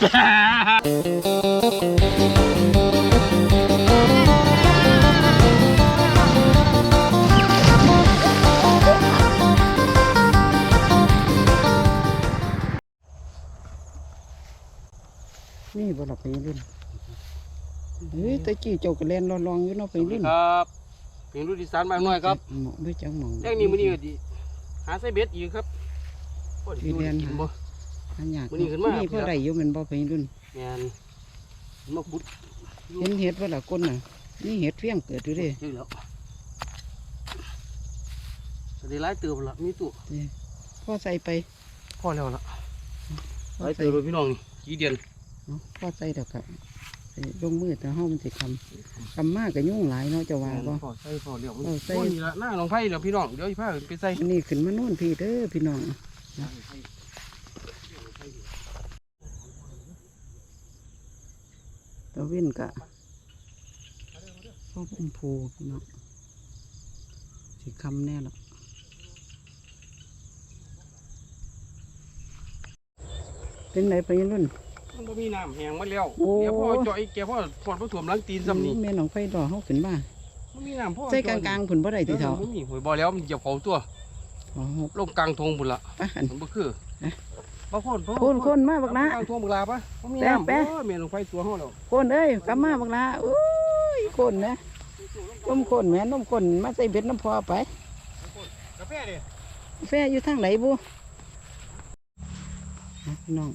นี่บ่ล่ะไปรุ่นเฮ้ยแตะกี้เจ้าก็เล่นลองๆอยู่เนาะไปรุ่นครับเพียงรุ่นที่สานมากน้อยครับหมอไม่จังหมองแจ้งนี้มื้อนี้ก็ดี หาไส้เบ็ดอีกครับพอดีมีดูแดนกิน บ่อันยากมื้อนี้ขึ้นมานี่พอได้อยู่แมันบ่ไปรุ่น แม่นมาขุดเห็นเห็ดบ่ล่ะก้นน่ะนี่เห็ดเฟี้ยงเกิดอยู่เด้นี่แล้วก็ได้หลายเติบละมีตู้พ่อใส่ไปพอแล้วล่ะหพ่อลายใส่เติบเลยพี่น้องนี่กี่เดือนเนาะพ่อใส่ดอกกับลงมือแต่เฮามันสิคำคำมากก็ยุ่งหลายเนาะเจะว่าบ่ พอใส่พอเดี๋ยวมันเอาใส่โน่นนี่ละหน้าลองไผ่เดี๋ยวพี่น้องเดี๋ยวอีพาไปใส่อันนี้ขึ้นมาโน่นพี่เด้อพี่น้อง ตะเว้นกะพ่อพุ่มพูพี่น้องสิคำแน่ละเป็นไหนไปรุ่น มันบ่มีน้ำแห้งมาแล้วโอ้ เดี๋ยวพ่อจ่อยแกพ่อพอดผสมหลังตีนซ้ำนี่แม่น้องไฟดอกเฮาขึ้นมามันมีน้ำพ่อใส่กลางๆผุนบ่ได้ติเถาไม่มีหวยบ่แล้วมันเหยียบเขาตัว อ๋อลงกลางทงบุญละปะอัน มันบ่คือ เอ๊ะบ่พ่นบ่โคนโคนมาบักนะกลางทงบุญลาปะบ่มีแปะน้ำแปะโอ้ยแม่ลงไฟตัวเฮาแล้วโคนเอ้ยกลับมาบักละอุ้ยโคนนะนมโคนแม่นมโคนมาใส่เบ็ดน้ำพอไปกาแฟดิแฟอยู่ทางไหนบุเอาพี่น้อง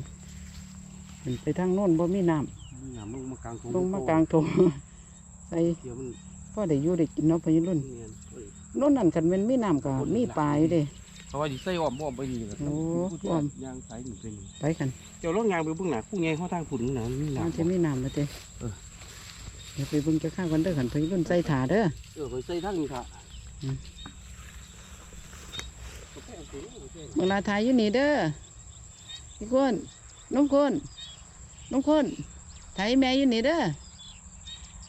ขึ้นไปทางโน้นบ่มีน้มีน้ำลงมากลางทงำลงมากลางทงใส่เดี๋ยวมันพ่อได้อยู่ได้กินเนาะพอรุ่นเนียนเอ้ยโน้นนั่นกันเป็นมีน้ำก็มีปลาอยู่เด้ เพราะว่าสิใส่อ้อมบ่อ้อมไปนี่ล่ะโอ้ผู้อ้อม ยางสายนี่เป็นไปกันเจ้าลงยางไปเบิ่งหน้าผู้ใหญ่เฮาทางฝุ่นน่ะมันมีมันน้ำจะมีน้ำมาเต้เออ เดี๋ยวไปเบิ่งจะข้างกันเด้อขันพอรุ่นใส่ถาเด้อ เออไปใส่ทางนี้ค่ะอืม เวลาถ่ายอยู่นี่เด้อพี่คนน้องคนน้องคนถ่ายแม่อยู่นี่เด้อ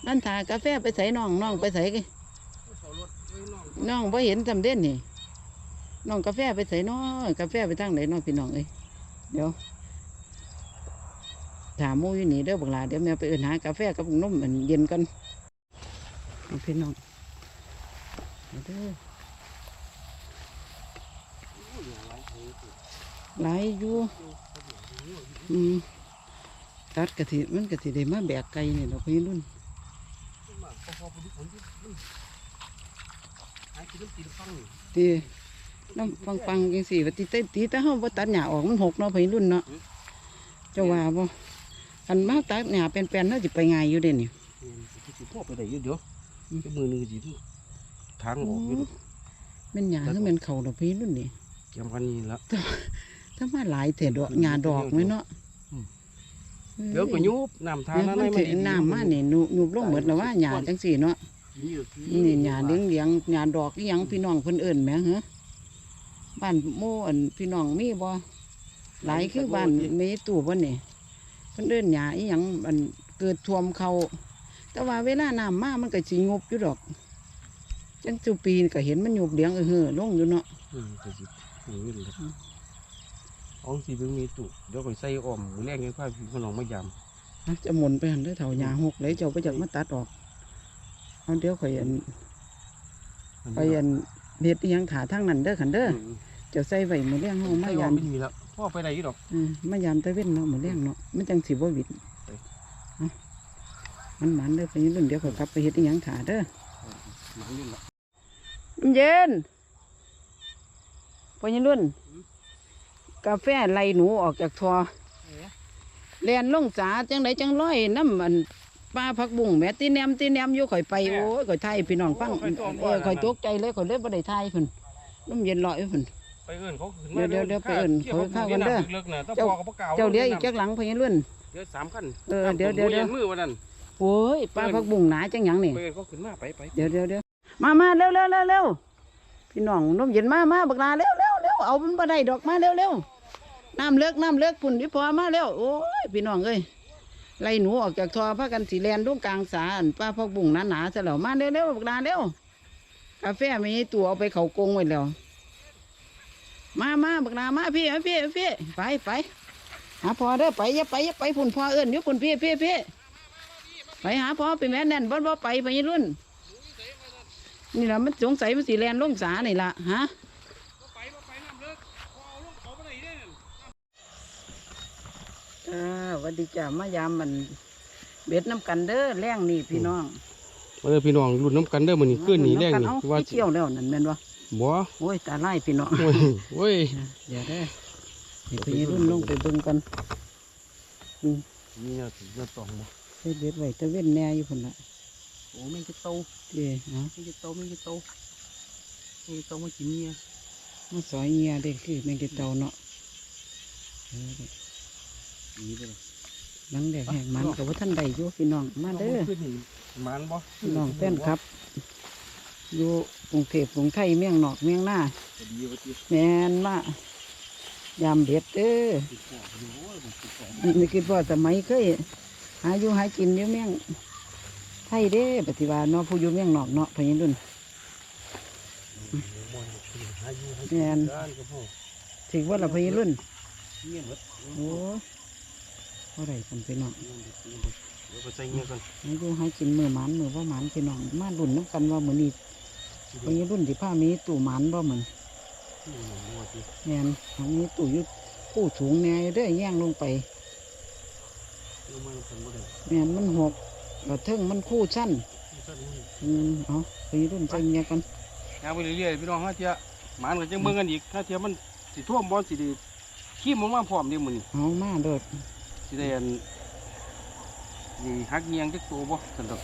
นั่นถ่ายกาแฟไปใส่น้องน้องไปใส่กน้องพอเห็นจำเด่นนี่ น้องกาแฟไปใส่น้อยกาแฟไปทางไหนน้องพี่น้องเอ้ยเดี๋ยวถามหมูอยู่นี่เด้อบักหลาเดี๋ยวแม่ไปเอื่นหากาแฟกับนมอันเย็นกันเอาพี่น้องเอาเด้อหลายอยู่อืมตัดกะทิมันกะทิได้มาแบกไก่นี่เราะพี่รุ่นหากินน้ำตี นฟังนี่ตีน้ำฟังฟังๆจังสี่ว่าตีเต้ตีแต่ห้องบ่ตัดหญ้าออกมันหกเนาะพี่รุ่นเนาะเจ้าว่าบ่อันมาตัดหญ้าเป็นแปลนๆเนาะสิไปง่ายอยู่เด้นี่เนียนสิสิพ่อไปได้อยู่เดี๋ยวจะมือหนึงสิทางออกอยู่แม่นหญ้าคือแม่นเขาดอกพี่รุ่นนี่เกี่ยมกันนี่ละถ้ามาหลายแต่ดอกหญ้าดอกไหมเนาะอืมเดี๋ยวก็ยุบน้ำทางเดี๋ยวนั้นมันให้สิน้ำมานี่นูนูบลงหมดแล้วว่าหญ้าจังสี่เนาะนี่หญ้าเลี้ยงเลี้ยงหญ้าดอกอีหยังพี่น้องเพิ่นเอิ้นแหมเหรอ บ้านโมอันพี่น้องมีบ่หลายคือบ้านมีตู้บ่นี่เพิ่นเอิ้นหญ้าอีหยังอันเกิดท่วมเขาแต่ว่าเวลาน้ำมามันก็สิงบอยู่ดอกจังจุปีนก็เห็นมันยุบเลี้ยงเออเฮ้อลงอยู่เนาะอืมก็สินี่นี่แหละเอาสิเบิ่งมีตุเดี๋ยวก็ใส่อ้อมมื้อแรกยังพาพี่น้องมายามอะจะหมุนไปหันเด้อเถาหญ้าหกเลยเจ้าไปจากมาตัดออกเอาเดี๋ยวข่อยอันไปอัน เฮ็ดอีหยังขาทางนั้นเด้อขันเด้อมเจ้าใส่ไว้มื้อแรงเฮามาใส่อ้ยาอมมไม่มีแล้วพ่อไปได้อยู่ดอก อืมมายามตะเว้นเนาะมื้อแรงเนาะมันจังสิบ่หวิดไป เอามันหมันเด้อไปรุ่นเดี๋ยวข่อยกลับไปเฮ็ดอีหยังขาเด้อ หมันนี่ละมันเย็นพอยังรุ่น กาแฟไล่หนูออกจากทอแลนลงสาจังไดจังร้อยน้ำมัน ปลาผักบุ้งแหม่ตีแนมตีแนมอยู่ข่อยไปโอ้ยข่อยไทยพี่น้องฟังเออข่อยตกใจเลยข่อยเลยบ่ได้ไทยเพิ่นน้ำเย็นลอยเพิ่นไปเอิ้นเขาขึ้นเดี๋ยวเดี๋ยวเดี๋ยวไปเอิ้นเขาเข้ากันเด้อเลิกๆน่ะต้องเจ้าพอกับพวกเก่าเจ้าเลี้ยอีกจักหลังพอยังรุ่นเดี๋ยวสามขั้นเออเดี๋ยวเดี๋ยวเดี๋ยวมือวันนั้นโอ้ยปลาผักบุ้งหนาจังหยังนี่ไปเอิ้นเขาขึ้นมาไปไปเดี๋ยวเดี๋ยวเดี๋ยวมามาเร็วเร็วเร็วเร็วพี่น้องนมเย็นมามาบักลาเร็วเร็วเร็วเอามันบ่ได้ดอกมาเร็วเร็วน้ำเลิกน้ำเลิกพุ่นพี่พอมาเร็วโอ้ยพี่น้องเอ้ย ไล่หนูออกจากทอพากันสีแลนลูกกลางสาอันป้าพักบุ้งหนาหนาๆซะแล้วมาเร็วเร็วบักลาเร็วกาแฟมีตัวเอาไปเขากงไว้แล้ว มามาบักลามาพี่พี่พี่ไปไปหาพ่อเด้อไปอย่าไปอย่าไปพุ่นพ่อเอิ้นอยู่พุ่นพี่พี่พี่ไปหาพ่อไปแม่แน่นบ่บ่ไปไปยี่รุ่น นี่ล่ะมันสงสัยมันสิแลนลงสานี่ล่ะฮะ ไปไปน้ำเลิกพอเอาลงเขาไปไหนได้ อ่าสวัสดีจ้ามายามมันเบ็ดน้ำกันเด้อแรงนี่พี่น้องมาเลยพี่น้องรุ่นน้ำกันเด้อมื้อนี้คืนนี้แรงนี่เอ้าว่าไปเที่ยวแล้วนั่นแม่นบ่บ่โอ้ยตาไล่พี่น้อง โอ้ยโอ้ยเดี๋ยวได้อนี่พี่รุ่นลงไปเบิ่งกันนี่เนี่ยถึงจะตองบ่ไปเบ็ดไว้ตะเว้นแน่อยู่พุ่นละโอ้แม่งจะโตเด้ฮะแม่งจะโตแม่งจะโตแม่งจะโตมากินเนี่ยมาสอยเงียเด้คือแมงกิเตาเนาะเออเด้อ นี่เด้อหลังแดกแหกมันกับว่าท่านใดอยู่พี่น้องมาเด้อขึ้นนี่มันบ่พี่น้องแฟนครับ อยู่กรุงเทพกรุงไทยเมียงนอกเมียงหน้าดีว่าติแมนมายามเบ็ดเด้อติดคอโอ้ยมันติดคอนี่คิดว่าสมัยเคยหาอยู่หากินอยู่เมียงไทยเด้ปฏิวัติเนาะผู้อยู่เมียงนอกเนาะพะยินดุนหาอยู่ให้แม่นด้านก็พอถือว่าเราพะยินดุนเงี้ยหมดโอ้ เท่าไรกันพี่น้องเดี๋ยวไปใส่เงี้ยกันหาอยู่หากินมือหมันมือว่าหมันพี่น้องมาดุนน้ำกันว่ามือนี้พะยินดุนที่ผ้ามีตู่หมันบ่เหมือนนี่มันว่าติแมนทางนี้ตู่อยุดผู้สูงแน่เด้อแย่งลงไปลงมาเป็นบ่ได้แมนมันหกกระเทิงมันคู่สั้นสั้นมันอืมเอาพะยินดุนใจเงียกันย่างไปเรื่อยๆพี่น้องฮะเทียหมันก็จังเบิ่งกันอีกถ้าเทียมันสิท่วมบ่สิได้ขี้มันมาพร้อมเด้มื้อนี้เอามาเด้อ สิได้อันนี่ฮักเงียงจักตัวบ่ซั่นดอก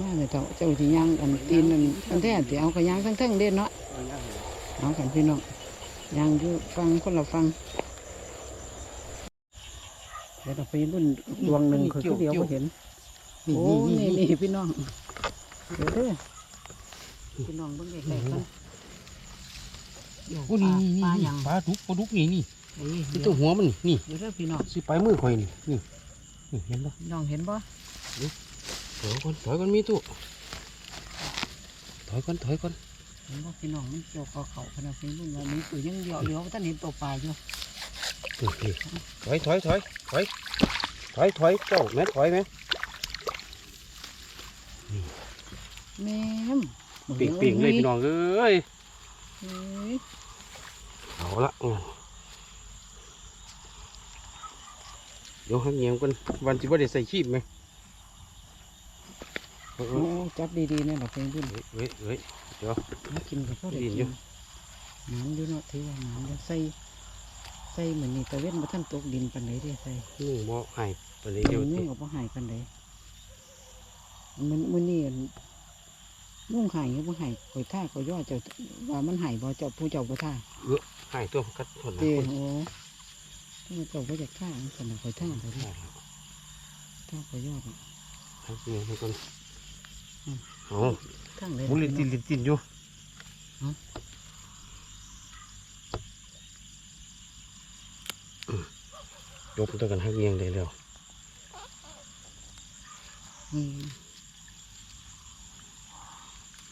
มาเลยเจ้าเจ้าที่ย่างอันตีนอันอันแท้ที่เอากระย่างทั้งทั้งๆเด่นเนาะเอาย่างให้เอากันพี่น้องย่างอยู่ฟังคนละฟังเดี๋ยวเราไปรุ่นดวงหนึ่งคือเดียวก็เห็นนี่โอ้นี่นี่นี่นี่พี่น้องเดี๋ยวเด้อพี่น้องเบิ่งใกล้ๆกันโอ้นี่นี่ปลานี่หยังปลาดุกปลาดุกนี่นี่ เอ้ยที่เดี๋ตัยววหัวมันนี่เดี๋ยวเด้อพี่น้องสิปลายมือข่อยนี่นี่นี่เห็นบ่พี่น้องเห็นบ่ถอยก่อนถอยก่อนมีตู้ถอยก่อนถอยก่อนเห็นบ่พี่น้องมันเกี่ยวกับเขาขนาดนี้รุ่นวันนี้คือยังเดียวเดียวท่านเห็นตัวปลาอยู่นี่นี่ถอยถอยถอยถอยถอยถอยเจ้าแม่ถอยแม่แม่มปิ่งปิ่งเลยพี่น้องเอ้ยเอ้ยเอาละอืมเดี๋ยวให้เงียงกันวันที่ว่าได้ใส่ชีพไหมเออเอโอ้อจับดีๆเนี่ยเราเป็นรุ่นเฮ้ยเฮ้ยเฮ้ยเดี๋ยวมากินกับพ่อได้ดีกิอยู่นหมันอยู่เนาะถือว่าหมันอยู่ใส่ใส่เหมือนนี่ตะเว้นมาท่านตกดินปันไหนได้ใส่นุ่งบ่ใหายไปเลยเดี๋เดี๋ยยววนุ่ติงกับพ่หายปันไหนมันมันนี่อั่นนุ่งหายกับพ่หายข่อยท่าข่อยย่อเจ้าว่ามันหายบ่เจ้าผู้เจ้าบ่ท่าใหายตัวกัดทนเด้โอ้ ถ้าเจ้าบ่อยากท่าขนาดข่อยท่าข่อยท่าท่าข่อยย่อดให้เงียงให้ก่อนอืมเอาทั้งเลยหมุนลินตินลินตินอยู่เอาจบตัวกันให้เงียงได้แล้วอืม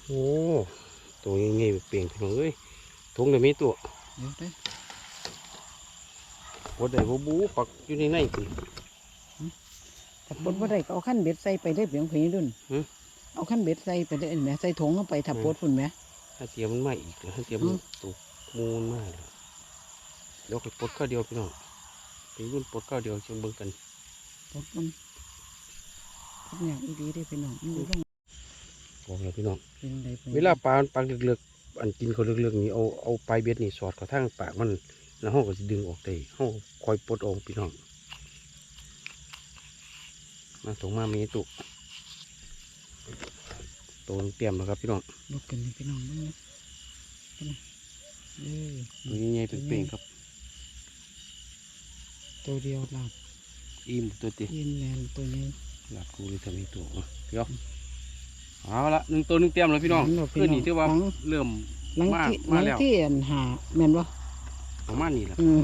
โอ้ตัวยังไงเปลี่ยนพี่น้องเอ้ยทงเดี๋ยวมีตัวเดี๋ยวเด้ อวัดใดบ่บูปักอยู่ในในสิ ถ้าปลดบ่ได้ก็เอาขั้นเบ็ดใส่ไปได้เพียงเพียงดุนหือ เอาขั้นเบ็ดใส่ไปได้เห็นไหมใส่ถุงลงไปถ้าปลดพุ่นไหม ถ้าเตรียมมันมาอีกแล้วถ้าเตรียมอืมตุกมูลมากเลยเดี๋ยวไปปลดข้าวเดียวพี่น้องไปรุ่นปลดข้าวเดียวเชียงเบิ่งกันปลดมันทุกอย่างอีดีได้เป็นน้องมันอยู่ลงบอกเลยพี่น้อง เป็นไดเป็นเวลาปลามันปากเลือกๆอันกินเขาเลือกๆนี่เอาเอาปลายเบ็ดนี่สอดเข้าทางปากมัน แล้วห้องก็จะดึงออกได้ห้องคอยปลดออกพี่น้องมาตรงมามีตุตัวนึงเตรียมแล้วครับพี่น้องลดกันนี่พี่น้องมึงนะเป็นไงเอ้ยตัวใหญ่ๆเป็นเป่งๆครับ ตัวเดียวหลับอิ่มตัวติยินแมนตัวนี้หลับกูเลยทำให้ตัวมาเดี๋ยวเอาละหนึ่งตัวหนึ่งเตรียมแล้วพี่น้องเาเพื่อนนี่ที่ว่าหลังเริ่มหลังมาที่หมาลังแล้วที่อันหาแม่นวะ ประมาณนี้แหละเออ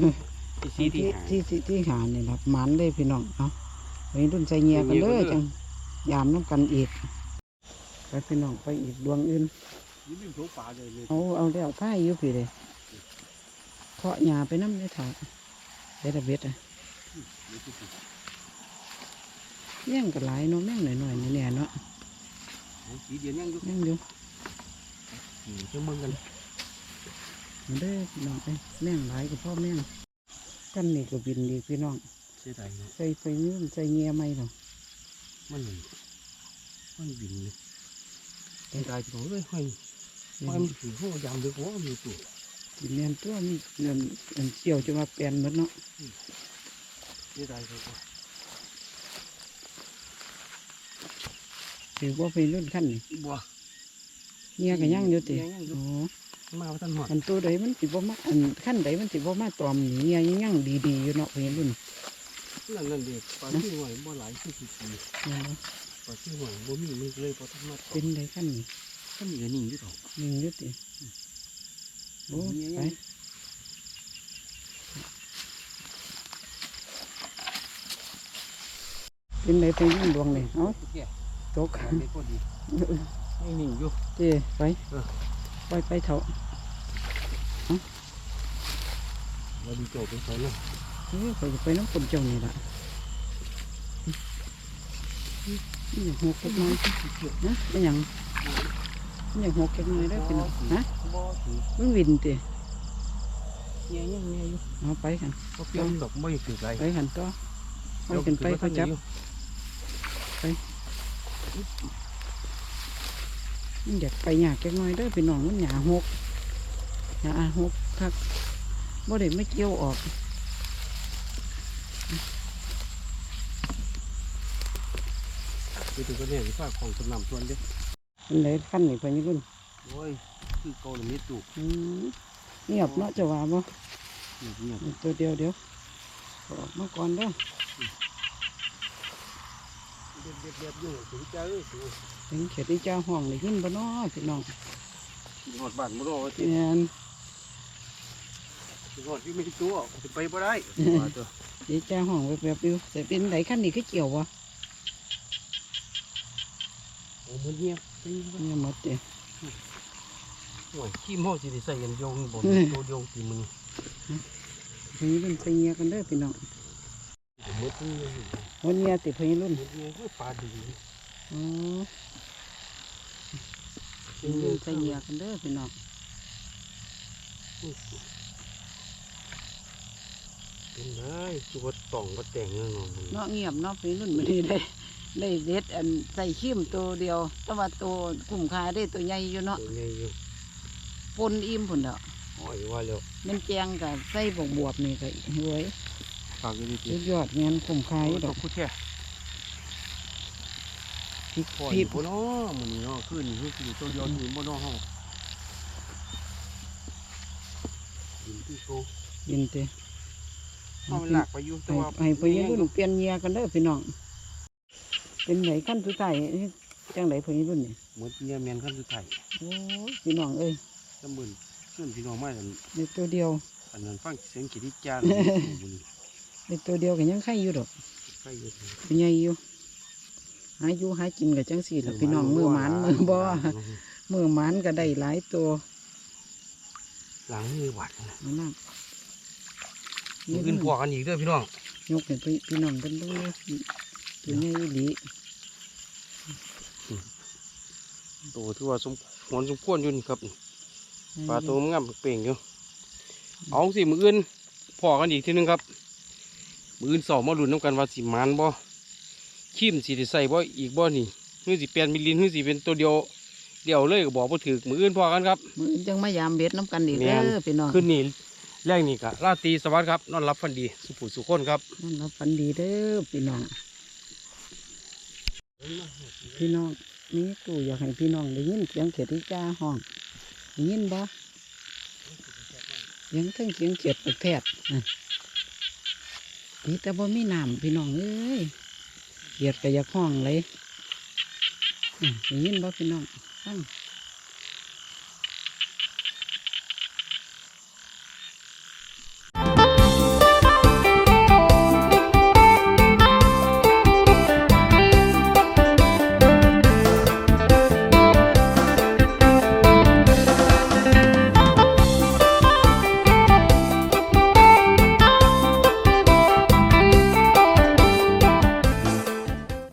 ที่ซีที่หาที่ที่ที่หาเนี่ยครับหมันได้พี่น้องเอาไปรุ่นใจเงียกันใจเงียเลกันยเด้อจังยามน้ำกันอีกไปพี่น้องไปอีกดวงอื่น นี่เป็นโถป่าเลยเลยเอาเอาแล้วผ้าอยู่พี่เลยเคาะหญ้าไปน้ำในถาดเบ็ดอะเบ็ดอะแม่งก็หลายเนาะแม่งหน่อยๆนี่แหละเนาะสีเดียนยังอยู่แม่งอยู่เจ้าเมืองกัน มาเด้อพี่น้องเอ้ยแม่งหลายกับพ่อแม่งกันนี่ก็บินดีพี่น้องเสียดายเนาะใส่ไปยืมใส่เงียไม่หรอกมันมันบินเลยเสียดายจังเลยห้อยห้อยมันถือห้อยยามเดือดหัวมีตัวบินเนียนตัวมีเงินเงินเกี่ยวจะมาเปลี่ยนหมดเนาะเสียดายจังถือว่าไปรุ่นขั้นนี่บัวเงียก็ยังอยู่ติเงียยังอยู่โอ้ มาว่าท่านหอดอันตัวใดมันสิบ่มาอันขั้นใดมันสิบ่มาตอมนี่เงียยังยังดีๆอยู่เนาะไปรุ่นนั่นนั่นเด็กปลาที่หน่อยบ่หลายที่สิบปีนั่นเนาะปลาที่หน่อยบ่มีมือเลยเพราะท่านมาเป็นใดขั้นนี่ท่านมีนิ่งอยู่ต่อยิงอยู่ติโอ้ไปเป็นใดไปยิ่งดวงนี่เอ้าแก่ตกขาไม่พอดีไม่นิ่งอยู่เจ้ไป เออไปไปเถอะเราดีโจบไปใส่เนาะเฮ้ยไปไปน้ำคนเจ้านี่ละนี่อย่างหกเล็กน้อยนะนี่อย่างนี่อย่างหกเล็กน้อยได้เป็นฮะบ่ถือมึงวินติเงียยังเงียอยู่เอาไปกันก็เปรี้ยวดอกไม่ถือไรไปกันต่อไปกันไปเขาจับ มันอยากไปยากเล็กน้อยเด้อเป็นน้องมันหยาหกหยาหกคักบ่ได้ไม่เกี่ยวออกคือถึงก็เนี่ยฝากของจำนำส่วนเด้มันเลยขั้นนี่ไปนี่รุ่นโอ้ยคือเกาหลีมิตุอืมเงียบเนาะจะว่าบ่เงียบตัวเดียวเดียวออกมาก่อนเด้อเด็ดเด็ดเด็ดอยู่ถึงใจเอ้ยถึง ถึงเขียดที่เจ้าห้องได้ยินบ่เนาะพี่น้องหอดบ้านบ่รอว่าสิแม่นหอดที่ไม่ตัวจะไปบ่ได้ว่าตัวที่เจ้าห้องแบบๆอยู่แต่เป็นไหนขั้นนี้คือเกี่ยววะโอ้มันเงียบเงียบหมดเด้โอ้ยขี้เมาสิได้ใส่กันโยงบ่ตัวโยงตีมือพยรุ่นไปเงียกันเด้อพี่น้องหมดนี่วันเงียติพยรุ่นหมดนี่คือปลาดี อ๋อพยรุ่นไปเงียกันเด้อพี่น้องเป็นไงจุดต่องก็แต่งเนาะเนาะเงียบเนาะพยรุ่นไม่ได้ได้ได้เด็ดอันใส่ขี้มตัวเดียวแต่ว่าตัวกุ้มคาได้ตัวใหญ่อยู่เนาะตัวใหญ่อยู่ปนอิ่มพุ่นเด้อโอ้ยว่าแล้วแมันแจงกับใส่บวบวบๆนี่ก็เฮ้ยฝากอยู่ดีสุดยอดเงินคุ้มค่าอยู่ดอกคู่แท้ พริกปล่อยพริกบ่เนาะมื้อนี้เนาะคืนนี้คือตัวเดียวนี่บ่เนาะเฮายินที่โชว์ยินเตเฮาหลักไปอยู่แต่ให้ว่าให้พยรุ่นเปลี่ยนเงียกันเด้อพี่น้องเป็นไหนขั้นสุดท้ายจังไหนพยรุ่นนี่หมดเนี่ยแม่นคันสุดท้ายโอ้ยพี่น้องเอ้ยจำมื่นเพื่อนพี่น้องมาอันในตัวเดียวอันนั้นฟังเสียงกิริจานบุญในตัวเดียวก็ยังไข่อยู่ดอกใกล้อยู่เป็นไงอยู่ หาอยู่หากินกับจังสี่ละพี่น้องมือหมันมือบ่มือหมันก็ได้หลายตัว หลังมือหวัดนะเอานั่งมืออื่นพอกันอีกเด้อพี่น้องยกให้พี่พี่น้องเป็นเบิ่งเลยตัวใหญ่อีหลีโตที่ว่าสมควรสมควรอยู่นี่ครับปลาตัวงามเป่งอยู่เอาสิมืออื่นพอกันอีกทีหนึงครับ มืออื่นสอบมาลุ้นน้ำกันว่าสิมันบ่ ขีมสิได้ใส่บ่อีกบ่นี่หือสิเปลี่ยนมิลลินหือสิเป็นตัวเดียวเดียวเลยก็บอกบ่ถือมืออื่นพอกันครับ มืออื่นจังมายามเบ็ดน้ำกันอีกแม่เด้น อพี่น้องขึ้นนี่แรงนี่กะราตรีสวัสดิ์ครับนอนรับฟันดีสุขุสุขคนครับนั่นเราฝันดีเด้อพี่น้อง พี่น้องนี่ตู่อยากให้พี่น้องได้ยินเสียงเขียดที่จ้าห้องได้ยินบ่เสียงเทั้งเสียงเขียดแผดๆน่ะนี่แต่บ่มีน้ำพี่น้องเอ้ย เขียดกระยักห้องเลยอ่ยินบ่พี่น้องฟัง